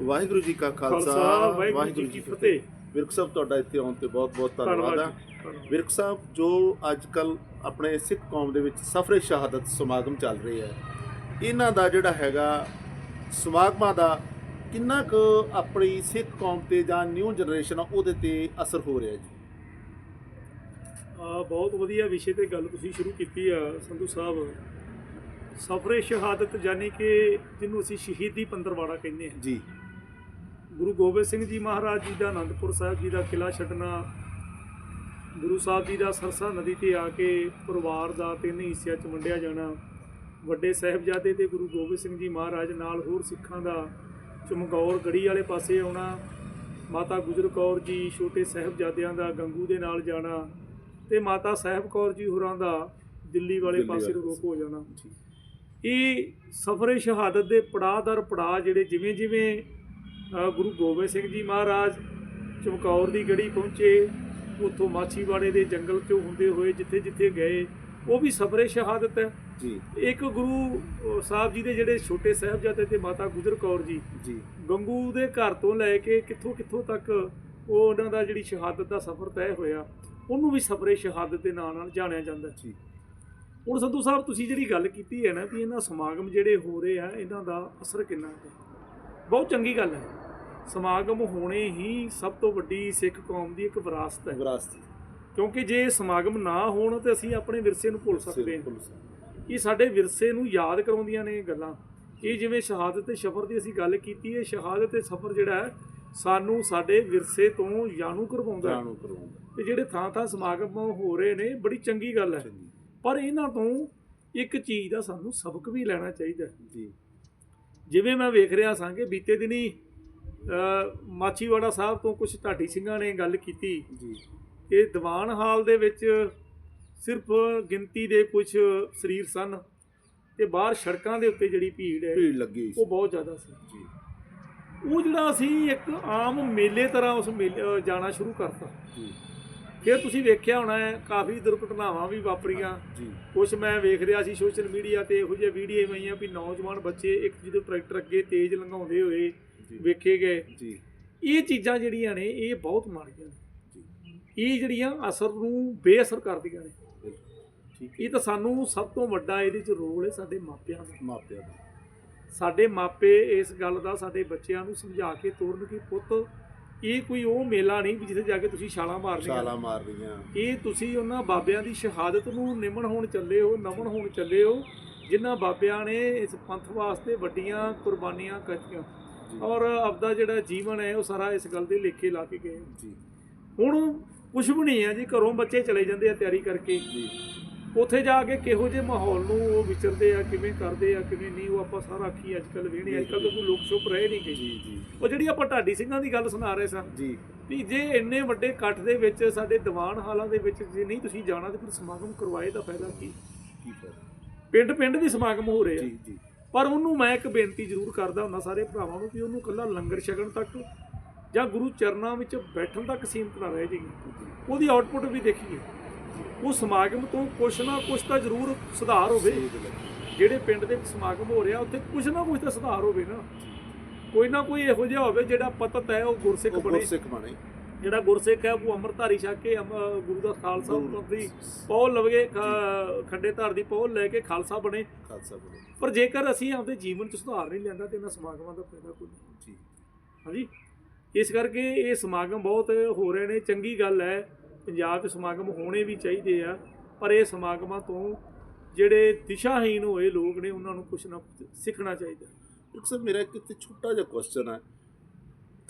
ਵਾਹਿਗੁਰੂ ਜੀ ਕਾ ਖਾਲਸਾ ਵਾਹਿਗੁਰੂ ਜੀ ਕੀ ਫਤਿਹ। ਵਿਰਕ ਸਾਹਿਬ ਤੁਹਾਡਾ ਇੱਥੇ ਆਉਣ ਤੇ ਬਹੁਤ ਬਹੁਤ ਧੰਨਵਾਦ ਆ। ਵਿਰਕ ਸਾਹਿਬ ਜੋ ਅੱਜ ਕੱਲ ਆਪਣੇ ਸਿੱਖ ਕੌਮ ਦੇ ਵਿੱਚ ਸਫਰੇ ਸ਼ਹਾਦਤ ਸਮਾਗਮ ਚੱਲ ਰਹੇ ਆ ਇਹਨਾਂ ਦਾ ਜਿਹੜਾ ਹੈਗਾ ਸਮਾਗਮਾਂ ਦਾ ਕਿੰਨਾ ਕੁ ਆਪਣੀ ਸਿੱਖ ਕੌਮ ਤੇ ਜਾਂ ਨਿਊ ਜਨਰੇਸ਼ਨ ਆ ਉਹਦੇ ਤੇ ਅਸਰ ਹੋ ਰਿਹਾ ਜੀ? ਆ ਬਹੁਤ ਵਧੀਆ ਵਿਸ਼ੇ ਤੇ ਗੱਲ ਤੁਸੀਂ ਸ਼ੁਰੂ ਕੀਤੀ ਆ ਸੰਧੂ ਸਾਹਿਬ। ਸਫਰੇ ਸ਼ਹਾਦਤ ਯਾਨੀ ਕਿ ਜਿਹਨੂੰ ਅਸੀਂ ਸ਼ਹੀਦੀ ਪੰਦਰਵਾੜਾ ਕਹਿੰਦੇ ਹਾਂ। ਜੀ। ਗੁਰੂ ਗੋਬਿੰਦ ਸਿੰਘ ਜੀ ਮਹਾਰਾਜ ਜੀ ਦਾ ਆਨੰਦਪੁਰ ਸਾਹਿਬ ਜੀ ਦਾ ਕਿਲਾ ਛੱਡਣਾ ਗੁਰੂ ਸਾਹਿਬ ਜੀ ਦਾ ਸਰਸਾ ਨਦੀ ਤੇ ਆ ਕੇ ਪਰਿਵਾਰ ਦਾ ਤਿੰਨ ਹਿੱਸਿਆਂ 'ਚ ਵੰਡਿਆ ਜਾਣਾ ਵੱਡੇ ਸਾਹਿਬਜ਼ਾਦੇ ਤੇ ਗੁਰੂ ਗੋਬਿੰਦ ਸਿੰਘ ਜੀ ਮਹਾਰਾਜ ਨਾਲ ਹੋਰ ਸਿੱਖਾਂ ਦਾ ਚਮਕੌਰ ਗੜੀ ਵਾਲੇ ਪਾਸੇ ਆਉਣਾ ਮਾਤਾ ਗੁਜਰ ਕੌਰ ਜੀ ਛੋਟੇ ਸਾਹਿਬਜ਼ਾਦਿਆਂ ਦਾ ਗੰਗੂ ਦੇ ਨਾਲ ਜਾਣਾ ਤੇ ਮਾਤਾ ਸਾਹਿਬ ਕੌਰ ਜੀ ਹੋਰਾਂ ਦਾ ਦਿੱਲੀ ਵਾਲੇ ਪਾਸੇ ਵਾਲੇ ਰੋਕ ਹੋ ਜਾਣਾ। ਇਹ ਸਫਰੇ ਸ਼ਹਾਦਤ ਦੇ ਪੜਾਅ ਦਰ ਪੜਾਅ ਜਿਹੜੇ ਜਿਵੇਂ ਜਿਵੇਂ ਗੁਰੂ ਗੋਬਿੰਦ ਸਿੰਘ ਜੀ ਮਹਾਰਾਜ ਚਮਕੌਰ ਦੀ ਗੜੀ ਪਹੁੰਚੇ ਉੱਥੋਂ ਮਾਛੀਵਾੜੇ ਦੇ ਜੰਗਲ ਚੋਂ ਹੁੰਦੇ ਹੋਏ ਜਿੱਥੇ ਜਿੱਥੇ ਗਏ ਉਹ ਵੀ ਸਫਰੇ ਸ਼ਹਾਦਤ ਹੈ। ਜੀ। ਇੱਕ ਗੁਰੂ ਸਾਹਿਬ ਜੀ ਦੇ ਜਿਹੜੇ ਛੋਟੇ ਸਾਹਿਬਜ਼ਾਦੇ ਤੇ ਮਾਤਾ ਗੁਜਰ ਕੌਰ ਜੀ ਜੀ। ਗੰਗੂ ਦੇ ਘਰ ਤੋਂ ਲੈ ਕੇ ਕਿੱਥੋਂ ਕਿੱਥੋਂ ਤੱਕ ਉਹ ਉਹਨਾਂ ਦਾ ਜਿਹੜੀ ਸ਼ਹਾਦਤ ਦਾ ਸਫ਼ਰ ਤੈਅ ਹੋਇਆ ਉਹਨੂੰ ਵੀ ਸਫਰੇ ਸ਼ਹਾਦਤ ਦੇ ਨਾਂ ਨਾਲ ਜਾਣਿਆ ਜਾਂਦਾ ਜੀ। ਹੁਣ ਸੰਧੂ ਸਾਹਿਬ ਤੁਸੀਂ ਜਿਹੜੀ ਗੱਲ ਕੀਤੀ ਹੈ ਨਾ ਵੀ ਇਹਨਾਂ ਸਮਾਗਮ ਜਿਹੜੇ ਹੋ ਰਹੇ ਆ ਇਹਨਾਂ ਦਾ ਅਸਰ ਕਿੰਨਾ ਹੈ? ਬਹੁਤ ਚੰਗੀ ਗੱਲ ਹੈ। ਸਮਾਗਮ ਹੋਣੇ ਹੀ ਸਭ ਤੋਂ ਵੱਡੀ ਸਿੱਖ ਕੌਮ ਦੀ ਇੱਕ ਵਿਰਾਸਤ ਹੈ। ਵਿਰਾਸਤ ਕਿਉਂਕਿ ਜੇ ਸਮਾਗਮ ਨਾ ਹੋਣ ਤੇ ਅਸੀਂ ਆਪਣੇ ਵਿਰਸੇ ਨੂੰ ਭੁੱਲ ਸਕਦੇ ਹਾਂ। ਇਹ ਸਾਡੇ ਵਿਰਸੇ ਨੂੰ ਯਾਦ ਕਰਾਉਂਦੀਆਂ ਨੇ ਗੱਲਾਂ। ਇਹ ਜਿਵੇਂ ਸ਼ਹਾਦਤ ਤੇ ਸਫ਼ਰ ਦੀ ਅਸੀਂ ਗੱਲ ਕੀਤੀ ਹੈ ਸ਼ਹਾਦਤ ਤੇ ਸਫ਼ਰ ਜਿਹੜਾ ਹੈ ਸਾਨੂੰ ਸਾਡੇ ਵਿਰਸੇ ਤੋਂ ਜਾਣੂ ਕਰਵਾਉਂਦਾ ਜਾਣੂ ਕਰਵਾਉਂਦਾ ਤੇ ਜਿਹੜੇ ਥਾਂ ਥਾਂ ਸਮਾਗਮ ਹੋ ਰਹੇ ਨੇ ਬੜੀ ਚੰਗੀ ਗੱਲ ਹੈ। ਪਰ ਇਹਨਾਂ ਤੋਂ ਇੱਕ ਚੀਜ਼ ਦਾ ਸਾਨੂੰ ਸਬਕ ਵੀ ਲੈਣਾ ਚਾਹੀਦਾ। ਜੀ। ਜਿਵੇਂ ਮੈਂ ਵੇਖ ਰਿਹਾ ਸਾਂ ਕਿ ਬੀਤੇ ਦਿਨੀ ਮਾਚੀਵਾੜਾ ਸਾਹਿਬ ਤੋਂ ਕੁਝ ਢਾਡੀ ਸਿੰਘਾਂ ਨੇ ਗੱਲ ਕੀਤੀ। ਜੀ। ਕਿ ਦੀਵਾਨ ਹਾਲ ਦੇ ਵਿੱਚ ਸਿਰਫ ਗਿਣਤੀ ਦੇ ਕੁਝ ਸਰੀਰ ਸਨ ਤੇ ਬਾਹਰ ਸੜਕਾਂ ਦੇ ਉੱਤੇ ਜਿਹੜੀ ਭੀੜ ਹੈ ਭੀੜ ਲੱਗੀ ਉਹ ਬਹੁਤ ਜ਼ਿਆਦਾ ਸੀ। ਜੀ। ਉਹ ਜਿਹੜਾ ਅਸੀਂ ਇੱਕ ਆਮ ਮੇਲੇ ਤਰ੍ਹਾਂ ਉਸ ਮੇਲੇ ਜਾਣਾ ਸ਼ੁਰੂ ਕਰਤਾ। ਜੀ। ਫਿਰ ਤੁਸੀਂ ਵੇਖਿਆ ਹੋਣਾ ਹੈ ਕਾਫੀ ਦੁਰਘਟਨਾਵਾਂ ਵੀ ਵਾਪਰੀਆਂ। ਜੀ। ਕੁਛ ਮੈਂ ਵੇਖ ਰਿਹਾ ਸੀ ਸੋਸ਼ਲ ਮੀਡੀਆ ਤੇ ਇਹੋ ਜਿਹੇ ਵੀਡੀਓ ਆਈਆਂ ਵੀ ਨੌਜਵਾਨ ਬੱਚੇ ਇੱਕ ਜਿਹਦੇ ਟਰੈਕਟਰ ਅੱਗੇ ਤੇਜ਼ ਲੰਘਾਉਂਦੇ ਹੋਏ। ਵੇਖੇ ਗਏ। ਜੀ। ਇਹ ਚੀਜ਼ਾਂ ਜਿਹੜੀਆਂ ਨੇ ਇਹ ਬਹੁਤ ਮਾੜੀਆਂ ਨੇ। ਜੀ। ਇਹ ਜਿਹੜੀਆਂ ਅਸਰ ਨੂੰ ਬੇਅਸਰ ਕਰਦੀਆਂ ਨੇ। ਠੀਕ ਇਹ ਤਾਂ ਸਾਨੂੰ ਸਭ ਤੋਂ ਵੱਡਾ ਇਹਦੇ 'ਚ ਰੋਲ ਹੈ ਸਾਡੇ ਮਾਪਿਆਂ ਦਾ। ਮਾਪਿਆਂ ਦਾ। ਸਾਡੇ ਮਾਪੇ ਇਸ ਗੱਲ ਦਾ ਸਾਡੇ ਬੱਚਿਆਂ ਨੂੰ ਸਮਝਾ ਕੇ ਤੋਰਨ ਕਿ ਪੁੱਤ ਇਹ ਕੋਈ ਉਹ ਮੇਲਾ ਨਹੀਂ ਜਿੱਥੇ ਜਾ ਕੇ ਤੁਸੀਂ ਛਾਲਾਂ ਮਾਰਨੀਆਂ ਛਾਲਾਂ ਮਾਰ ਰਹੀਆਂ ਇਹ ਤੁਸੀਂ ਉਹਨਾਂ ਬਾਬਿਆਂ ਦੀ ਸ਼ਹਾਦਤ ਨੂੰ ਨਿਮਣ ਹੋਣ ਚੱਲੇ ਹੋ ਨਮਨ ਹੋਣ ਚੱਲੇ ਹੋ ਜਿਨ੍ਹਾਂ ਬਾਬਿਆਂ ਨੇ ਇਸ ਪੰਥ ਵਾਸਤੇ ਵੱਡੀਆਂ ਕੁਰਬਾਨੀਆਂ ਕੀਤੀਆਂ ਔਰ ਆਪਦਾ ਜਿਹੜਾ ਜੀਵਨ ਹੈ ਉਹ ਸਾਰਾ ਇਸ ਗੱਲ ਦੇ ਲੇਖੇ ਲਾ ਕੇ ਗਏ। ਜੀ। ਹੁਣ ਕੁਝ ਵੀ ਨਹੀਂ ਹੈ ਜੀ ਘਰੋਂ ਬੱਚੇ ਚਲੇ ਜਾਂਦੇ ਆ ਤਿਆਰੀ ਕਰਕੇ। ਜੀ। ਉੱਥੇ ਜਾ ਕੇ ਕਿਹੋ ਜਿਹੇ ਮਾਹੌਲ ਨੂੰ ਉਹ ਵਿਚਰਦੇ ਆ ਕਿਵੇਂ ਕਰਦੇ ਆ ਕਿਵੇਂ ਨਹੀਂ ਉਹ ਆਪਾਂ ਸਾਰਾ ਅੱਖੀ ਅੱਜ ਕੱਲ ਵੇਣੇ ਅੱਜ ਕੱਲ ਤਾਂ ਕੋਈ ਲੋਕ ਚੁੱਪ ਰਹੇ ਨਹੀਂ ਗਏ ਜੀ ਜੀ। ਉਹ ਜਿਹੜੀ ਆਪਾਂ ਢਾਡੀ ਸਿੰਘਾਂ ਦੀ ਗੱਲ ਸੁਣਾ ਰਹੇ ਸਾਂ ਜੀ। ਵੀ ਜੇ ਇੰਨੇ ਵੱਡੇ ਇਕੱਠ ਦੇ ਵਿੱਚ ਸਾਡੇ ਦੀਵਾਨ ਹਾਲਾਂ ਦੇ ਵਿੱਚ ਜੇ ਨਹੀਂ ਤੁਸੀਂ ਜਾਣਾ ਤੇ ਫਿਰ ਸਮਾਗਮ ਕਰਵਾਏ ਦਾ ਫਾਇਦਾ ਕੀ? ਕੀ ਫਿਰ ਪਿੰਡ ਪਿੰਡ ਵੀ ਸਮਾਗਮ ਹੋ ਰਹੇ ਆ। ਜੀ ਜੀ। ਪਰ ਉਹਨੂੰ ਮੈਂ ਇੱਕ ਬੇਨਤੀ ਜ਼ਰੂਰ ਕਰਦਾ ਹੁੰਦਾ ਸਾਰੇ ਭਰਾਵਾਂ ਨੂੰ ਵੀ ਉਹਨੂੰ ਕੱਲਾ ਲੰਗਰ ਛਕਣ ਤੱਕ ਜਾਂ ਗੁਰੂ ਚਰਨਾਂ ਵਿੱਚ ਬੈਠਣ ਤੱਕ ਸੀਮਤ ਨਾ ਰਹਿ ਜਾਈਏ ਉਹਦੀ ਆਉਟਪੁੱਟ ਵੀ ਦੇਖੀਏ। ਉਹ ਸਮਾਗਮ ਤੋਂ ਕੁਛ ਨਾ ਕੁਛ ਤਾਂ ਜ਼ਰੂਰ ਸੁਧਾਰ ਹੋਵੇ। ਜਿਹੜੇ ਪਿੰਡ ਦੇ ਵਿੱਚ ਸਮਾਗਮ ਹੋ ਰਿਹਾ ਉੱਥੇ ਕੁਛ ਨਾ ਕੁਛ ਤਾਂ ਸੁਧਾਰ ਹੋਵੇ ਨਾ। ਕੋਈ ਨਾ ਕੋਈ ਇਹੋ ਜਿਹਾ ਹੋਵੇ ਜਿਹੜਾ ਪਤਤ ਹੈ ਉਹ ਗੁਰਸਿੱਖ ਉਹ ਬਣੇ। ਗੁਰਸਿੱਖ ਬਣੇ। ਜਿਹੜਾ ਗੁਰਸਿੱਖ ਹੈ ਉਹ ਅੰਮ੍ਰਿਤਧਾਰੀ ਛਕ ਕੇ ਗੁਰੂ ਦਾ ਖਾਲਸਾ ਗੁਰੂ- ਦੀ ਪੌਲ ਲਵਗੇ ਖੰਡੇ ਧਾਰ ਦੀ ਪੌਲ ਲੈ ਕੇ ਖਾਲਸਾ ਬਣੇ। ਖਾਲਸਾ ਬਣੇ। ਪਰ ਜੇਕਰ ਅਸੀਂ ਆਪਦੇ ਜੀਵਨ 'ਚ ਸੁਧਾਰ ਨਹੀਂ ਲਿਆਂਦਾ ਤੇ ਇਹਨਾਂ ਸਮਾਗਮਾਂ ਦਾ ਫਾਇਦਾ ਕੋਈ ਨਹੀਂ। ਜੀ। ਹਾਂਜੀ? ਇਸ ਕਰਕੇ ਇਹ ਸਮਾਗਮ ਬਹੁਤ ਹੋ ਰਹੇ ਨੇ। ਚੰਗੀ ਗੱਲ ਹੈ ਪੰਜਾਬ 'ਚ ਸਮਾਗਮ ਹੋਣੇ ਵੀ ਚਾਹੀਦੇ ਆ ਪਰ ਇਹ ਸਮਾਗਮਾਂ ਤੋਂ ਜਿਹੜੇ ਦਿਸ਼ਾਹੀਨ ਹੋਏ ਲੋਕ ਨੇ ਉਹਨਾਂ ਨੂੰ ਕੁਝ ਨਾ ਸਿੱਖਣਾ ਚਾਹੀਦਾ। ਇੱਕ ਸਰ ਮੇਰਾ ਇੱਕ ਇੱਥੇ ਛੋਟਾ ਜਿਹਾ ਕੁਐਸਚਨ ਹੈ।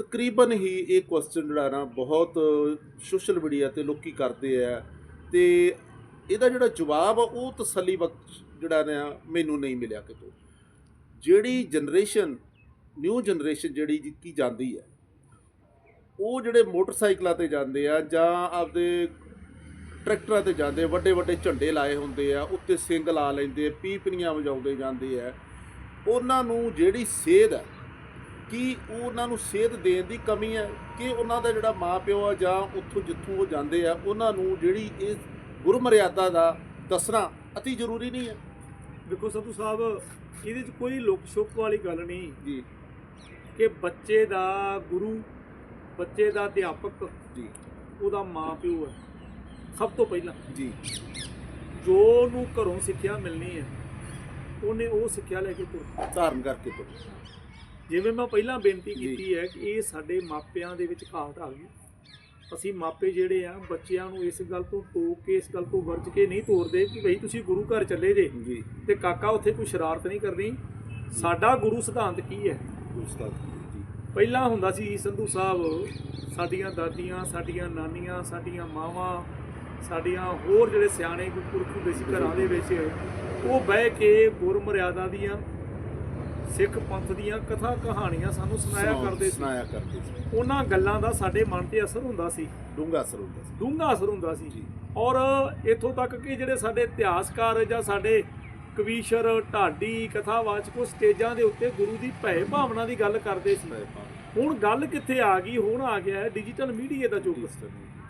ਤਕਰੀਬਨ ਹੀ ਇਹ ਕੁਐਸਚਨ ਜਿਹੜਾ ਨਾ ਬਹੁਤ ਸੋਸ਼ਲ ਮੀਡੀਆ ਤੇ ਲੋਕੀ ਕਰਦੇ ਆ ਤੇ ਇਹਦਾ ਜਿਹੜਾ ਜਵਾਬ ਆ, ਉਹ ਤਸੱਲੀ ਬਖਸ਼ ਜਿਹੜਾ ਨਾ ਮੈਨੂੰ ਨਹੀਂ ਮਿਲਿਆ ਕਿਤੋਂ। ਜਿਹੜੀ ਜਨਰੇਸ਼ਨ ਨਿਊ ਜਨਰੇਸ਼ਨ ਜਿਹੜੀ ਜੀ- ਕੀ ਜਾਂਦੀ ਹੈ ਉਹ ਜਿਹੜੇ ਮੋਟਰਸਾਈਕਲਾਂ ਤੇ ਜਾਂਦੇ ਆ ਜਾਂ ਆਪਦੇ ਟਰੈਕਟਰਾਂ ਤੇ ਜਾਂਦੇ ਵੱਡੇ ਵੱਡੇ ਝੰਡੇ ਲਾਏ ਹੁੰਦੇ ਆ, ਉੱਤੇ ਸਿੰਘ ਲਾ ਲੈਂਦੇ ਆ, ਪੀਪਣੀਆਂ ਵਜਾਉਂਦੇ ਜਾਂਦੇ ਆ, ਉਹਨਾਂ ਨੂੰ ਜਿਹੜੀ ਸੇਧ ਹੈ ਕੀ ਉਹ ਉਹਨਾਂ ਨੂੰ ਸੇਧ ਦੇਣ ਦੀ ਕਮੀ ਹੈ? ਕਿ ਉਹਨਾਂ ਦਾ ਜਿਹੜਾ ਮਾਪਿਓ ਆ ਜਾਂ ਉੱਥੋਂ ਜਿੱਥੋਂ ਉਹ ਜਾਂਦੇ ਆ ਉਹਨਾਂ ਨੂੰ ਜਿਹੜੀ ਇਹ ਗੁਰਮਰਿਆਦਾ ਦਾ ਦੱਸਣਾ ਅਤੀ ਜ਼ਰੂਰੀ ਨਹੀਂ ਹੈ। ਦੇਖੋ ਸੰਧੂ ਸਾਹਿਬ ਇਹਦੇ 'ਚ ਕੋਈ ਲੁਕ ਛੁਪ ਵਾਲੀ ਗੱਲ ਨਹੀਂ। ਜੀ। ਕਿ ਬੱਚੇ ਦਾ ਗੁਰੂ ਬੱਚੇ ਦਾ ਅਧਿਆਪਕ ਜੀ। ਉਹਦਾ ਮਾਂ ਪਿਓ ਹੈ। ਸਭ ਤੋਂ ਪਹਿਲਾਂ ਜੀ। ਜੋ ਉਹਨੂੰ ਘਰੋਂ ਸਿੱਖਿਆ ਮਿਲਣੀ ਹੈ ਉਹਨੇ ਉਹ ਸਿੱਖਿਆ ਲੈ ਕੇ ਤੁਰ। ਧਾਰਨ ਕਰਕੇ ਤੋਂ ਜਿਵੇਂ ਮੈਂ ਪਹਿਲਾਂ ਬੇਨਤੀ। ਕੀਤੀ ਹੈ ਕਿ ਇਹ ਸਾਡੇ ਮਾਪਿਆਂ ਦੇ ਵਿੱਚ ਘਾਟ ਆ ਗਈ। ਅਸੀਂ ਮਾਪੇ ਜਿਹੜੇ ਆ ਬੱਚਿਆਂ ਨੂੰ ਇਸ ਗੱਲ ਤੋਂ ਟੋਕ ਕੇ ਇਸ ਗੱਲ ਤੋਂ ਵਰਜ ਕੇ ਨਹੀਂ ਤੋਰਦੇ ਕਿ ਭਈ ਤੁਸੀਂ ਗੁਰੂ ਘਰ ਚੱਲੇ ਜੇ ਤੇ ਕਾਕਾ ਉੱਥੇ ਕੋਈ ਸ਼ਰਾਰਤ ਨਹੀਂ ਕਰਨੀ। ਸਾਡਾ ਗੁਰੂ ਸਿਧਾਂਤ ਕੀ ਹੈ? ਪਹਿਲਾਂ ਹੁੰਦਾ ਸੀ ਸੰਧੂ ਸਾਹਿਬ ਸਾਡੀਆਂ ਦਾਦੀਆਂ ਸਾਡੀਆਂ ਨਾਨੀਆਂ ਸਾਡੀਆਂ ਮਾਵਾਂ ਸਾਡੀਆਂ ਹੋਰ ਜਿਹੜੇ ਸਿਆਣੇ ਗੁਰਪੁਰਖ ਹੁੰਦੇ ਸੀ ਘਰਾਂ ਦੇ ਵਿੱਚ ਉਹ ਬਹਿ ਕੇ ਗੁਰ ਮਰਿਆਦਾ ਦੀਆਂ ਸਿੱਖ ਪੰਥ ਦੀਆਂ ਕਥਾ ਕਹਾਣੀਆਂ ਸਾਨੂੰ ਸੁਣਾਇਆ ਕਰਦੇ ਸੀ। ਸੁਣਾਇਆ ਕਰਦੇ ਸੀ। ਉਹਨਾਂ ਗੱਲਾਂ ਦਾ ਸਾਡੇ ਮਨ ਤੇ ਅਸਰ ਹੁੰਦਾ ਸੀ। ਡੂੰਘਾ ਅਸਰ ਹੁੰਦਾ ਸੀ। ਡੂੰਘਾ ਅਸਰ ਹੁੰਦਾ ਸੀ। ਜੀ। ਔਰ ਇੱਥੋਂ ਤੱਕ ਕਿ ਜਿਹੜੇ ਸਾਡੇ ਇਤਿਹਾਸਕਾਰ ਜਾਂ ਸਾਡੇ ਕਵੀਸ਼ਰ ਢਾਡੀ ਕਥਾਵਾਚਕ ਉਹ ਸਟੇਜਾਂ ਦੇ ਉੱਤੇ ਗੁਰੂ ਦੀ ਭੈ ਭਾਵਨਾ ਦੀ ਗੱਲ ਕਰਦੇ ਸੀ। ਹੁਣ ਗੱਲ ਕਿੱਥੇ ਆ ਗਈ? ਹੁਣ ਆ ਗਿਆ ਡਿਜੀਟਲ ਮੀਡੀਆ ਦਾ ਯੁੱਗ।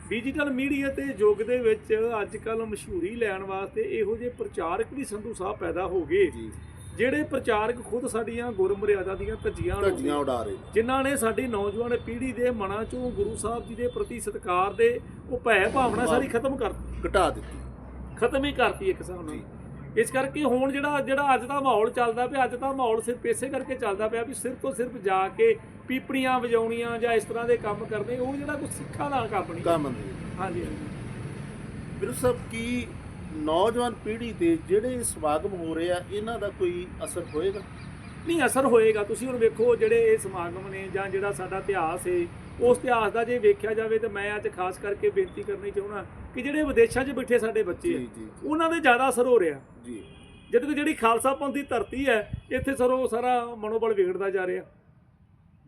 ਡਿਜੀਟਲ ਮੀਡੀਆ ਤੇ ਯੁੱਗ ਦੇ ਵਿੱਚ ਅੱਜ ਕੱਲ ਮਸ਼ਹੂਰੀ ਲੈਣ ਵਾਸਤੇ ਇਹੋ ਜਿਹੇ ਪ੍ਰਚਾਰਕ ਵੀ ਸੰਧੂ ਸਾਹਿਬ ਪੈਦਾ ਹੋ ਗਏ। ਜੀ। ਜਿਹੜੇ ਪ੍ਰਚਾਰਕ ਖੁਦ ਸਾਡੀਆਂ ਗੁਰਮਰਿਆਦਾ ਦੀਆਂ ਧੱਜੀਆਂ ਉਡਾਉਂਦੇ, ਧੱਜੀਆਂ ਉਡਾ ਰਹੇ ਜਿਨ੍ਹਾਂ ਨੇ ਸਾਡੀ ਨੌਜਵਾਨ ਪੀੜ੍ਹੀ ਦੇ ਮਨਾਂ ਚੋਂ ਗੁਰੂ ਸਾਹਿਬ ਜੀ ਦੇ ਪ੍ਰਤੀ ਸਤਿਕਾਰ ਦੇ ਉਹ ਭੈ ਭਾਵਨਾ ਸਾਰੀ ਖਤਮ ਕਰ ਘਟਾ ਦਿੱਤੀ। ਖਤਮ ਹੀ ਕਰਤੀ ਇੱਕ ਹਿਸਾਬ ਨਾਲ। ਇਸ ਕਰਕੇ ਹੁਣ ਜਿਹੜਾ ਜਿਹੜਾ ਅੱਜ ਦਾ ਮਾਹੌਲ ਚੱਲਦਾ ਪਿਆ ਅੱਜ ਦਾ ਮਾਹੌਲ ਸਿਰਫ ਇਸੇ ਕਰਕੇ ਚੱਲਦਾ ਪਿਆ ਵੀ ਸਿਰਫ ਤੋਂ ਸਿਰਫ ਜਾ ਕੇ ਪੀਪਣੀਆਂ ਵਜਾਉਣੀਆਂ ਜਾਂ ਇਸ ਤਰ੍ਹਾਂ ਦੇ ਕੰਮ ਕਰਨੇ ਉਹ ਜਿਹੜਾ ਕੋਈ ਸਿੱਖਾਂ ਦਾ ਕੰਮ ਨਹੀਂ। ਕੰਮ ਨਹੀਂ। ਹਾਂਜੀ ਵੀਰ ਸਾਹਿਬ ਕੀ ਨੌਜਵਾਨ ਪੀੜ੍ਹੀ ਤੇ ਜਿਹੜੇ ਸਮਾਗਮ ਹੋ ਰਹੇ ਆ ਇਹਨਾਂ ਦਾ ਕੋਈ ਅਸਰ ਹੋਏਗਾ? ਨਹੀਂ ਅਸਰ ਹੋਏਗਾ। ਤੁਸੀਂ ਹੁਣ ਵੇਖੋ ਜਿਹੜੇ ਇਹ ਸਮਾਗਮ ਨੇ ਜਾਂ ਜਿਹੜਾ ਸਾਡਾ ਇਤਿਹਾਸ ਹੈ ਉਸ ਇਤਿਹਾਸ ਦਾ ਜੇ ਵੇਖਿਆ ਜਾਵੇ ਤਾਂ ਮੈਂ ਅੱਜ ਖਾਸ ਕਰਕੇ ਬੇਨਤੀ ਕਰਨੀ ਚਾਹੁੰਦਾ ਕਿ ਜਿਹੜੇ ਵਿਦੇਸ਼ਾਂ 'ਚ ਬੈਠੇ ਸਾਡੇ ਬੱਚੇ ਆ ਉਹਨਾਂ ਦੇ ਜ਼ਿਆਦਾ ਅਸਰ ਹੋ ਰਿਹਾ। ਜੀ। ਜਦ ਕਿ ਜਿਹੜੀ ਖਾਲਸਾ ਪੰਥ ਦੀ ਧਰਤੀ ਹੈ ਇੱਥੇ ਸਰੋਂ ਸਾਰਾ ਮਨੋਬਲ ਵਿਗੜਦਾ ਜਾ ਰਿਹਾ।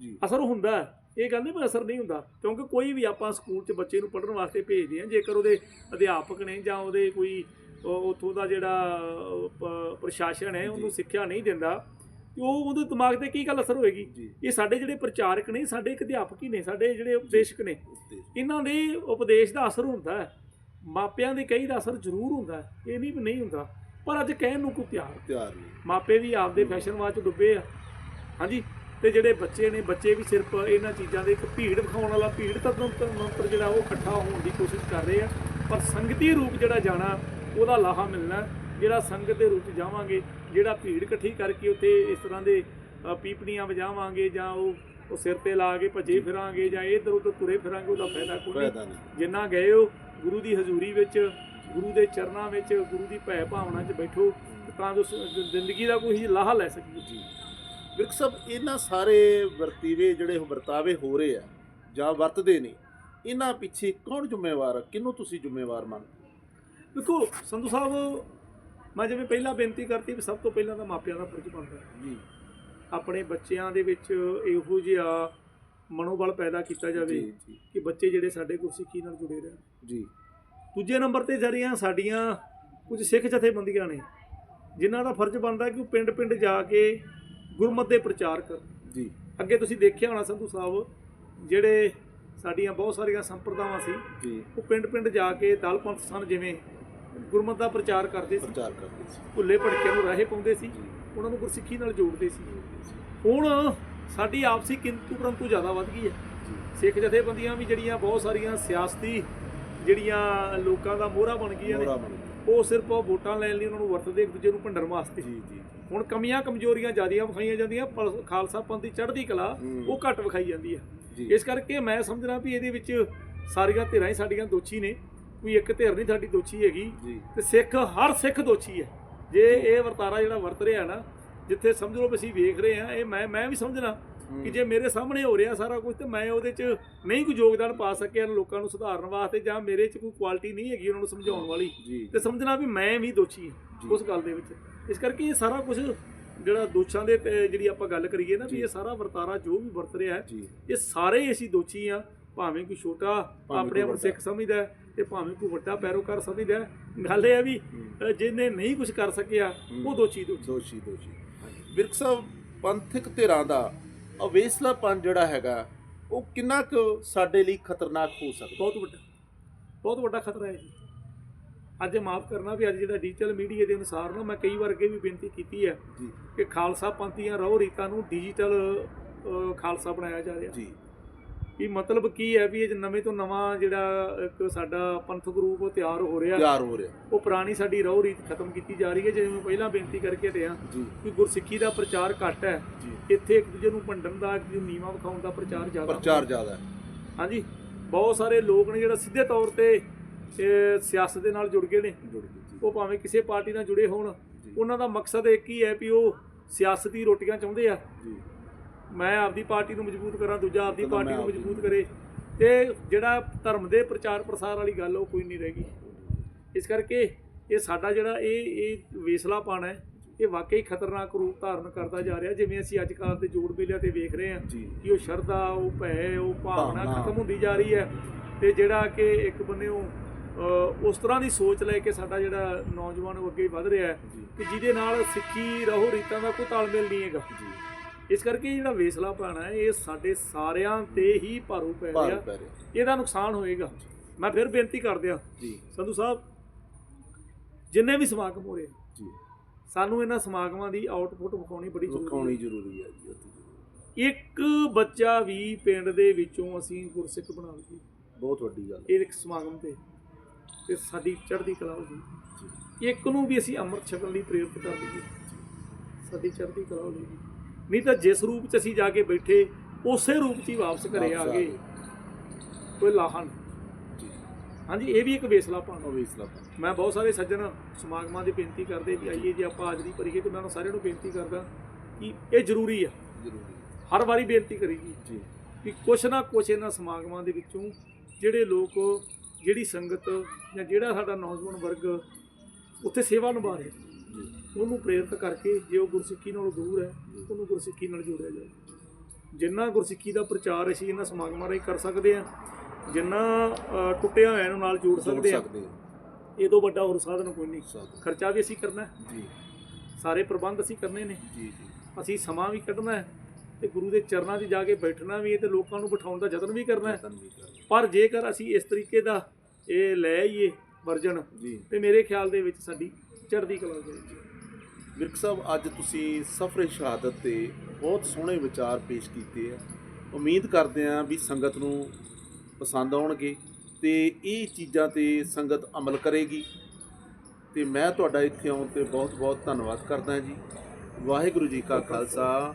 ਜੀ। ਅਸਰ ਹੁੰਦਾ। ਹੈ। ਇਹ ਗੱਲ ਨਹੀਂ ਅਸਰ ਨਹੀਂ ਹੁੰਦਾ ਕਿਉਂਕਿ ਕੋਈ ਵੀ ਆਪਾਂ ਸਕੂਲ 'ਚ ਬੱਚੇ ਨੂੰ ਪੜ੍ਹਨ ਵਾਸਤੇ ਭੇਜਦੇ ਹਾਂ ਜੇਕਰ ਉਹਦੇ ਅਧਿਆਪਕ ਨੇ ਜਾਂ ਉਹਦੇ ਕੋਈ ਉੱਥੋਂ ਦਾ ਜਿਹੜਾ ਪ੍ਰਸ਼ਾਸਨ ਹੈ ਉਹਨੂੰ। ਸਿੱਖਿਆ ਨਹੀਂ ਦਿੰਦਾ ਤੇ ਉਹ ਉਹਦੇ ਦਿਮਾਗ ਤੇ ਕੀ ਗੱਲ ਅਸਰ ਹੋਏਗੀ? ਇਹ ਸਾਡੇ ਜਿਹੜੇ ਪ੍ਰਚਾਰਕ ਨੇ ਸਾਡੇ ਇੱਕ ਅਧਿਆਪਕ ਹੀ ਨੇ ਸਾਡੇ ਜਿਹੜੇ ਉਪਦੇਸ਼ਕ ਨੇ ਇਹਨਾਂ ਦੇ ਉਪਦੇਸ਼ ਦਾ ਅਸਰ ਹੁੰਦਾ ਹੈ ਮਾਪਿਆਂ ਦੇ ਕਈ ਦਾ ਅਸਰ ਜ਼ਰੂਰ ਹੁੰਦਾ ਹੈ ਇਹ ਨਹੀਂ ਵੀ ਨਹੀਂ ਹੁੰਦਾ ਪਰ ਅੱਜ ਕਹਿਣ ਨੂੰ ਕੋਈ ਤਿਆਰ ਤਿਆਰ ਨਹੀਂ। ਮਾਪੇ ਵੀ ਆਪਦੇ ਫੈਸ਼ਨਵਾਦ ਚ ਡੁੱਬੇ ਆ ਹਾਂਜੀ? ਤੇ ਜਿਹੜੇ ਬੱਚੇ ਨੇ ਬੱਚੇ ਵੀ ਸਿਰਫ ਇਹਨਾਂ ਚੀਜ਼ਾਂ ਦੇ ਇੱਕ ਭੀੜ ਵਿਖਾਉਣ ਵਾਲਾ ਭੀੜ ਤੰਤਰ ਮੰਤਰ ਜਿਹੜਾ ਉਹ ਇਕੱਠਾ ਹੋਣ ਦੀ ਕੋਸ਼ਿਸ਼ ਕਰ ਰਹੇ ਆ। ਪਰ ਸੰਗਤੀ ਰੂਪ ਜਿਹੜਾ ਜਾਣਾ ਉਹਦਾ ਲਾਹਾ ਮਿਲਣਾ ਜਿਹੜਾ ਸੰਗਤ ਦੇ ਰੂਪ ਚ ਜਾਵਾਂਗੇ ਜਿਹੜਾ ਭੀੜ ਇਕੱਠੀ ਕਰਕੇ ਉੱਥੇ ਇਸ ਤਰ੍ਹਾਂ ਦੇ ਪੀਪਣੀਆਂ ਵਜਾਵਾਂਗੇ ਜਾਂ ਉਹ ਉਹ ਸਿਰ ਤੇ ਲਾ ਕੇ ਭੱਜੇ ਫਿਰਾਂਗੇ ਜਾਂ ਇੱਧਰ ਉੱਧਰ ਤੁਰੇ ਫਿਰਾਂਗੇ ਉਹਦਾ ਫਾਇਦਾ ਕੋਈ ਨਹੀਂ। ਜਿੰਨਾ ਗਏ ਹੋ ਗੁਰੂ ਦੀ ਹਜ਼ੂਰੀ ਵਿੱਚ ਗੁਰੂ ਦੇ ਚਰਨਾਂ ਵਿੱਚ ਗੁਰੂ ਦੀ ਭੈ ਭਾਵਨਾ 'ਚ ਬੈਠੋ ਤਾਂ ਜੋ ਜ਼ਿੰਦਗੀ ਦਾ ਕੋਈ ਲਾਹਾ ਲੈ ਸਕੀਏ। ਜੀ। ਵਿਰਕ ਸਾਹਿਬ ਇਹਨਾਂ ਸਾਰੇ ਵਰਤੀਵੇ ਜਿਹੜੇ ਵਰਤਾਵੇ ਹੋ ਰਹੇ ਆ ਜਾਂ ਵਰਤਦੇ ਨੇ ਇਹਨਾਂ ਪਿੱਛੇ ਕੌਣ ਜ਼ਿੰਮੇਵਾਰ ਆ? ਕਿਹਨੂੰ ਤੁਸੀਂ ਜ਼ਿੰਮੇਵਾਰ ਮੰਨਦੇ ਦੇਖੋ ਸੰਧੂ ਸਾਹਿਬ ਮੈਂ ਜਿਵੇਂ ਪਹਿਲਾਂ ਬੇਨਤੀ ਕਰਤੀ ਵੀ ਸਭ ਤੋਂ ਪਹਿਲਾਂ ਤਾਂ ਮਾਪਿਆਂ ਦਾ ਫਰਜ਼ ਬਣਦਾ ਹੈ। ਜੀ। ਆਪਣੇ ਬੱਚਿਆਂ ਦੇ ਵਿੱਚ ਇਹੋ ਜਿਹਾ ਮਨੋਬਲ ਪੈਦਾ ਕੀਤਾ ਜਾਵੇ ਕਿ ਬੱਚੇ ਜਿਹੜੇ ਸਾਡੇ ਗੁਰਸਿੱਖੀ ਨਾਲ ਜੁੜੇ ਰਹਿਣ। ਜੀ। ਦੂਜੇ ਨੰਬਰ ਤੇ ਜਿਹੜੀਆਂ ਸਾਡੀਆਂ ਕੁਝ ਸਿੱਖ ਜਥੇਬੰਦੀਆਂ ਨੇ ਜਿਨ੍ਹਾਂ ਦਾ ਫਰਜ਼ ਬਣਦਾ ਕਿ ਉਹ ਪਿੰਡ-ਪਿੰਡ ਜਾ ਕੇ ਗੁਰਮਤਿ ਦੇ ਪ੍ਰਚਾਰ ਕਰਨ। ਜੀ। ਅੱਗੇ ਤੁਸੀਂ ਦੇਖਿਆ ਹੋਣਾ ਸੰਧੂ ਸਾਹਿਬ ਜਿਹੜੇ ਸਾਡੀਆਂ ਬਹੁਤ ਸਾਰੀਆਂ ਸੰਪਰਦਾਵਾਂ ਸੀ ਜੀ। ਉਹ ਪਿੰਡ-ਪਿੰਡ ਜਾ ਕੇ ਦਲ ਪੰਥ ਸਨ ਜਿਵੇਂ ਗੁਰਮਤਿ ਦਾ ਪ੍ਰਚਾਰ ਕਰਦੇ ਸੀ। ਪ੍ਰਚਾਰ ਕਰਦੇ ਸੀ। ਭੁੱਲੇ ਭੜਕਿਆਂ ਨੂੰ ਰਾਹੇ ਪਾਉਂਦੇ ਸੀ। ਉਹਨਾਂ ਨੂੰ ਗੁਰਸਿੱਖੀ ਨਾਲ ਜੋੜਦੇ ਸੀ। ਹੁਣ ਸਾਡੀ ਆਪਸੀ ਕਿੰਤੂ ਪਰੰਤੂ ਜ਼ਿਆਦਾ ਵੱਧ ਗਈ ਹੈ। ਸਿੱਖ ਜਥੇਬੰਦੀਆਂ ਵੀ ਜਿਹੜੀਆਂ ਬਹੁਤ ਸਾਰੀਆਂ ਸਿਆਸਤੀ ਜਿਹੜੀਆਂ ਲੋਕਾਂ ਦਾ ਮੋਹਰਾ ਬਣ ਗਈਆਂ ਨੇ ਉਹ ਸਿਰਫ ਉਹ ਵੋਟਾਂ ਲੈਣ ਲਈ ਉਹਨਾਂ ਨੂੰ ਵਰਤਦੇ ਇੱਕ ਦੂਜੇ ਨੂੰ ਭੰਡਣ ਵਾਸਤੇ। ਜੀ ਜੀ। ਹੁਣ ਕਮੀਆਂ ਕਮਜ਼ੋਰੀਆਂ ਜ਼ਿਆਦੀਆਂ ਵਿਖਾਈਆਂ ਜਾਂਦੀਆਂ ਪਰ ਖਾਲਸਾ ਪੰਥ ਦੀ ਚੜ੍ਹਦੀ ਕਲਾ। ਉਹ ਘੱਟ ਵਿਖਾਈ ਜਾਂਦੀ ਹੈ। ਇਸ ਕਰਕੇ ਮੈਂ ਸਮਝਣਾ ਵੀ ਇਹਦੇ ਵਿੱਚ ਸਾਰੀਆਂ ਧਿਰਾਂ ਹੀ ਸਾਡੀਆਂ ਦੋਸ਼ੀ ਨੇ ਕੋਈ ਇੱਕ ਧਿਰ ਨਹੀਂ ਸਾਡੀ ਦੋਸ਼ੀ ਹੈਗੀ। ਤੇ ਸਿੱਖ ਹਰ ਸਿੱਖ ਦੋਸ਼ੀ ਹੈ। ਜੇ ਇਹ ਵਰਤਾਰਾ ਜਿਹੜਾ ਵਰਤ ਰਿਹਾ ਨਾ ਜਿੱਥੇ ਸਮਝ ਲਓ ਵੀ ਅਸੀਂ ਵੇਖ ਰਹੇ ਹਾਂ ਇਹ ਮੈਂ ਮੈਂ ਵੀ ਸਮਝਣਾ ਕਿ ਜੇ ਮੇਰੇ ਸਾਹਮਣੇ ਹੋ ਰਿਹਾ ਸਾਰਾ ਕੁਝ ਤੇ ਮੈਂ ਉਹਦੇ 'ਚ ਨਹੀਂ ਕੋਈ ਯੋਗਦਾਨ ਪਾ ਸਕਿਆ ਲੋਕਾਂ ਨੂੰ ਸੁਧਾਰਨ ਵਾਸਤੇ ਜਾਂ ਮੇਰੇ 'ਚ ਕੋਈ ਕੁਆਲਿਟੀ ਨਹੀਂ ਹੈਗੀ ਉਹਨਾਂ ਨੂੰ ਸਮਝਾਉਣ ਵਾਲੀ। ਤੇ ਸਮਝਣਾ ਵੀ ਮੈਂ ਵੀ ਦੋਸ਼ੀ। ਹਾਂ ਉਸ ਗੱਲ ਦੇ ਵਿੱਚ। ਇਸ ਕਰਕੇ ਇਹ ਸਾਰਾ ਕੁਝ ਜਿਹੜਾ ਦੋਸ਼ਾਂ ਦੇ ਤੇ ਜਿਹੜੀ ਆਪਾਂ ਗੱਲ ਕਰੀਏ ਨਾ ਵੀ ਇਹ ਸਾਰਾ ਵਰਤਾਰਾ ਜੋ ਵੀ ਵਰਤ ਰਿਹਾ ਹੈ ਇਹ ਸਾਰੇ ਅਸੀਂ ਦੋਸ਼ੀ ਆ ਭਾਵੇਂ ਕੋਈ ਛੋਟਾ ਆਪਣੇ ਆਪ। ਸਿੱਖ ਸਮਝਦਾ ਹੈ ਤੇ ਭਾਵੇਂ ਕੋਈ ਵੱਡਾ ਪੈਰੋਕਾਰ ਸਮਝਦਾ ਹੈ। ਗੱਲ ਇਹ ਆ ਵੀ ਜਿਹਨੇ ਨਹੀਂ ਕੁਝ ਕਰ ਸਕਿਆ ਉਹ ਦੋਸ਼ੀ ਦੋਸ਼ੀ। ਦੋਸ਼ੀ ਦੋਸ਼ੀ। ਵਿਰਕ ਸਾਹਿਬ ਪੰਥਕ ਧਿਰਾਂ ਦਾ ਅਵੇਸਲਾਪਨ ਜਿਹੜਾ ਹੈਗਾ ਉਹ ਕਿੰਨਾ ਕੁ ਸਾਡੇ ਲਈ ਖਤਰਨਾਕ ਹੋ ਸਕਦਾ? ਬਹੁਤ ਵੱਡਾ। ਬਹੁਤ ਵੱਡਾ ਖਤਰਾ ਹੈ ਜੀ। ਅੱਜ ਮਾਫ ਕਰਨਾ ਵੀ ਅੱਜ ਜਿਹੜਾ ਡਿਜੀਟਲ ਮੀਡੀਆ ਦੇ ਅਨੁਸਾਰ ਨਾ ਮੈਂ ਕਈ ਵਾਰ ਅੱਗੇ ਵੀ ਬੇਨਤੀ ਕੀਤੀ ਹੈ ਕਿ ਖਾਲਸਾ ਪੰਥੀਆਂ ਰਹੁ ਰੀਤਾਂ ਨੂੰ ਡਿਜੀਟਲ ਖਾਲਸਾ ਬਣਾਇਆ ਜਾ ਰਿਹਾ। ਜੀ। ਵੀ ਮਤਲਬ ਕੀ ਹੈ ਵੀ ਇਹ ਨਵੇਂ ਤੋਂ ਨਵਾਂ ਜਿਹੜਾ ਇੱਕ ਸਾਡਾ ਪੰਥਕ ਰੂਪ ਤਿਆਰ ਹੋ ਰਿਹਾ। ਤਿਆਰ ਹੋ ਰਿਹਾ। ਉਹ ਪੁਰਾਣੀ ਸਾਡੀ ਰਹੁ ਰੀਤ ਖਤਮ ਕੀਤੀ ਜਾ ਰਹੀ ਹੈ। ਜਿਵੇਂ ਪਹਿਲਾਂ ਬੇਨਤੀ ਕਰਕੇ ਜੀ। ਕਿ ਗੁਰਸਿੱਖੀ ਦਾ ਪ੍ਰਚਾਰ ਘੱਟ ਹੈ। ਇੱਥੇ ਇੱਕ ਦੂਜੇ ਨੂੰ ਭੰਡਣ ਦਾ ਇੱਕ ਦੂਜੇ ਨੀਵਾਂ ਵਿਖਾਉਣ ਦਾ ਪ੍ਰਚਾਰ ਜ਼ਿਆਦਾ ਪ੍ਰਚਾਰ ਜ਼ਿਆਦਾ ਹੈ। ਹਾਂਜੀ। ਬਹੁਤ ਸਾਰੇ ਲੋਕ ਨੇ ਜਿਹੜਾ ਸਿੱਧੇ ਤੌਰ ਤੇ ਇਹ, ਸਿਆਸਤ ਦੇ ਨਾਲ ਜੁੜ ਗਏ ਨੇ। ਜੁੜ ਗਈ ਉਹ ਭਾਵੇਂ ਕਿਸੇ ਪਾਰਟੀ ਨਾਲ ਜੁੜੇ ਹੋਣ। ਉਹਨਾਂ ਦਾ ਮਕਸਦ ਇੱਕ ਹੀ ਹੈ ਵੀ ਉਹ ਸਿਆਸਤੀ ਰੋਟੀਆਂ ਚਾਹੁੰਦੇ ਆ। ਜੀ। ਮੈਂ ਆਪਦੀ ਪਾਰਟੀ ਨੂੰ ਮਜ਼ਬੂਤ ਕਰਾਂ ਦੂਜਾ ਆਪਦੀ ਪਾਰਟੀ ਨੂੰ ਮਜ਼ਬੂਤ ਕਰੇ। ਤੇ ਜਿਹੜਾ ਧਰਮ ਦੇ ਪ੍ਰਚਾਰ ਪ੍ਰਸਾਰ ਵਾਲੀ ਗੱਲ ਉਹ ਕੋਈ ਨਹੀਂ ਰਹੇਗੀ ਇਸ ਕਰਕੇ ਇਹ ਸਾਡਾ ਜਿਹੜਾ ਇਹ ਇਹ ਵੇਸਲਾਪਣ ਹੈ ਇਹ ਵਾਕਈ ਖਤਰਨਾਕ ਰੂਪ ਧਾਰਨ ਕਰਦਾ ਜਾ ਰਿਹਾ। ਜਿਵੇਂ ਅਸੀਂ ਅੱਜ ਕੱਲ੍ਹ ਦੇ ਜੋੜ ਮੇਲਿਆਂ ਤੇ ਵੇਖ ਰਹੇ ਹਾਂ ਕਿ ਉਹ ਸ਼ਰਧਾ ਉਹ ਭੈ ਉਹ ਭਾਵਨਾ। ਖਤਮ ਹੁੰਦੀ ਜਾ ਰਹੀ ਹੈ। ਤੇ ਜਿਹੜਾ ਕਿ ਇੱਕ ਬੰਨਿਓ ਅ, ਉਸ ਤਰ੍ਹਾਂ ਦੀ ਸੋਚ ਲੈ ਕੇ ਸਾਡਾ ਜਿਹੜਾ ਨੌਜਵਾਨ ਉਹ ਅੱਗੇ ਵਧ ਰਿਹਾ ਹੈ ਕਿ ਜਿਹਦੇ ਨਾਲ ਸਿੱਖੀ ਰਹੋ ਰੀਤਾਂ ਦਾ ਕੋਈ ਤਾਲਮੇਲ ਨਹੀਂ ਹੈਗਾ। ਜੀ। ਇਸ ਕਰਕੇ ਜਿਹੜਾ ਵੇਸਲਾ ਪਾਣਾ ਹੈ ਇਹ ਸਾਡੇ ਸਾਰਿਆਂ ਤੇ ਹੀ ਭਾਰੂ ਪੈ ਰਿਹਾ। ਇਹਦਾ ਨੁਕਸਾਨ ਹੋਏਗਾ। ਮੈਂ ਫਿਰ ਬੇਨਤੀ ਕਰਦਿਆਂ ਜੀ। ਸੰਧੂ ਸਾਹਿਬ ਜਿੰਨੇ ਵੀ ਸਮਾਗਮ ਹੋ ਰਹੇ ਜੀ। ਸਾਨੂੰ ਇਹਨਾਂ ਸਮਾਗਮਾਂ ਦੀ ਆਊਟਪੁੱਟ ਵਿਖਾਉਣੀ ਬੜੀ ਜ਼ਰੂਰੀ ਹੈ। ਜੀ। ਇੱਕ ਬੱਚਾ ਵੀ ਪਿੰਡ ਦੇ ਵਿੱਚੋਂ ਅਸੀਂ ਗੁਰਸਿੱਖ ਬਣਾ ਲਈਏ। ਬਹੁਤ ਵੱਡੀ ਗੱਲ ਇਹ ਇੱਕ ਸਮਾਗਮ ਤੇ। ਤੇ ਸਾਡੀ ਚੜ੍ਹਦੀ ਕਲਾ ਹੋ ਜੀ ਜੀ ਇੱਕ ਨੂੰ ਵੀ ਅਸੀਂ ਅੰਮ੍ਰਿਤ ਛਕਣ ਲਈ ਪ੍ਰੇਰਿਤ ਕਰ ਲਈਏ ਸਾਡੀ ਚੜ੍ਹਦੀ ਕਲਾ ਹੋ ਜਾਏਗੀ ਨਹੀਂ ਤਾਂ ਜਿਸ ਰੂਪ 'ਚ ਅਸੀਂ ਜਾ ਕੇ ਬੈਠੇ ਉਸੇ ਰੂਪ 'ਚ ਹੀ ਵਾਪਸ ਘਰੇ ਆ ਗਏ। ਕੋਈ ਲਾਹਨ ਜੀ। ਹਾਂਜੀ ਇਹ ਵੀ ਇੱਕ ਵੇਸਲਾ ਪਾਣਾ ਉਹ ਵੀ ਇਸਲਾਮ ਮੈਂ ਬਹੁਤ ਸਾਰੇ ਸੱਜਣ ਸਮਾਗਮਾਂ ਦੀ ਬੇਨਤੀ ਕਰਦੇ ਵੀ ਆਈਏ ਜੇ ਆਪਾਂ ਹਾਜ਼ਰੀ ਭਰੀਏ ਤੇ ਮੈਂ ਉਹਨਾਂ ਸਾਰਿਆਂ ਨੂੰ ਬੇਨਤੀ ਕਰਦਾ ਕਿ ਇਹ ਜ਼ਰੂਰੀ ਆ। ਜ਼ਰੂਰੀ ਹਰ ਵਾਰੀ ਬੇਨਤੀ ਕਰੀਗੀ ਜੀ। ਕਿ ਕੁਛ ਨਾ ਕੁਛ ਇਹਨਾਂ ਸਮਾਗਮਾਂ ਦੇ ਵਿੱਚੋਂ ਜਿਹੜੇ ਲੋਕ ਜਿਹੜੀ ਸੰਗਤ ਜਾਂ ਜਿਹੜਾ ਸਾਡਾ ਨੌਜਵਾਨ ਵਰਗ ਉੱਥੇ ਸੇਵਾ ਨਿਭਾ ਰਿਹਾ। ਉਹਨੂੰ ਪ੍ਰੇਰਿਤ ਕਰਕੇ ਜੇ ਉਹ ਗੁਰਸਿੱਖੀ ਨਾਲ ਦੂਰ ਹੈ ਉਹਨੂੰ ਗੁਰਸਿੱਖੀ ਨਾਲ ਜੋੜਿਆ ਜਾਏ ਜਿੰਨਾ ਗੁਰਸਿੱਖੀ ਦਾ ਪ੍ਰਚਾਰ ਅਸੀਂ ਇਹਨਾਂ ਸਮਾਗਮਾਂ ਰਾਹੀਂ ਕਰ ਸਕਦੇ ਹਾਂ ਜਿੰਨਾ ਟੁੱਟਿਆ ਹੋਇਆਂ ਨੂੰ ਨਾਲ ਜੋੜ ਸਕਦੇ ਹਾਂ ਇਹ ਤੋਂ ਵੱਡਾ ਹੋਰ ਸਾਧਨ ਕੋਈ ਨਹੀਂ। ਖਰਚਾ ਵੀ ਅਸੀਂ ਕਰਨਾ ਹੈ। ਜੀ। ਸਾਰੇ ਪ੍ਰਬੰਧ ਅਸੀਂ ਕਰਨੇ ਨੇ। ਜੀ ਜੀ। ਅਸੀਂ ਸਮਾਂ ਵੀ ਕੱਢਣਾ ਹੈ। ਤੇ ਗੁਰੂ ਦੇ ਚਰਨਾਂ 'ਚ ਜਾ ਕੇ ਬੈਠਣਾ ਵੀ ਹੈ ਤੇ ਲੋਕਾਂ ਨੂੰ ਬਿਠਾਉਣ ਦਾ ਯਤਨ ਵੀ ਕਰਨਾ ਹੈ। ਪਰ ਜੇਕਰ ਅਸੀਂ ਇਸ ਤਰੀਕੇ ਦਾ ਇਹ ਲੈ ਆਈਏ ਵਰਜਨ ਜੀ। ਤੇ ਮੇਰੇ ਖਿਆਲ ਦੇ ਵਿੱਚ ਸਾਡੀ ਚੜ੍ਹਦੀ ਕਲਾ ਹੋ ਜਾਏਗੀ ਵਿਰਕ ਸਾਹਿਬ ਅੱਜ ਤੁਸੀਂ ਸਫਰੇ ਸ਼ਹਾਦਤ ਤੇ ਬਹੁਤ ਸੋਹਣੇ ਵਿਚਾਰ ਪੇਸ਼ ਕੀਤੇ ਆ। ਉਮੀਦ ਕਰਦੇ ਆ ਵੀ ਸੰਗਤ ਨੂੰ ਪਸੰਦ ਆਉਣਗੇ ਤੇ ਇਹ ਚੀਜ਼ਾਂ ਤੇ ਸੰਗਤ ਅਮਲ ਕਰੇਗੀ। ਤੇ ਮੈਂ ਤੁਹਾਡਾ ਇੱਥੇ ਆਉਣ ਤੇ ਬਹੁਤ ਬਹੁਤ ਧੰਨਵਾਦ ਕਰਦਾ ਜੀ। ਵਾਹਿਗੁਰੂ ਜੀ ਕਾ ਖਾਲਸਾ।